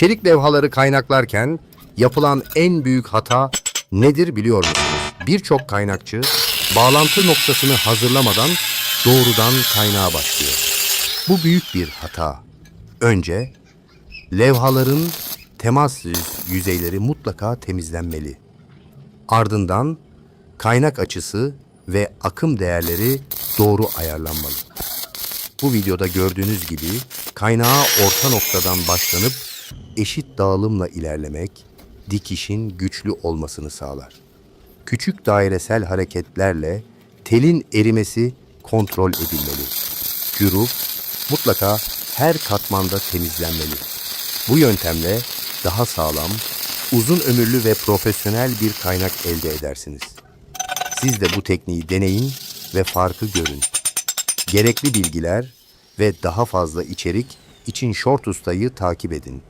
Çelik levhaları kaynaklarken yapılan en büyük hata nedir biliyor musunuz? Birçok kaynakçı bağlantı noktasını hazırlamadan doğrudan kaynağa başlıyor. Bu büyük bir hata. Önce levhaların temas yüz- yüzeyleri mutlaka temizlenmeli. Ardından kaynak açısı ve akım değerleri doğru ayarlanmalı. Bu videoda gördüğünüz gibi kaynağa orta noktadan başlanıp eşit dağılımla ilerlemek dikişin güçlü olmasını sağlar. Küçük dairesel hareketlerle telin erimesi kontrol edilmeli. Güruh mutlaka her katmanda temizlenmeli. Bu yöntemle daha sağlam, uzun ömürlü ve profesyonel bir kaynak elde edersiniz. Siz de bu tekniği deneyin ve farkı görün. Gerekli bilgiler ve daha fazla içerik için Short Usta'yı takip edin.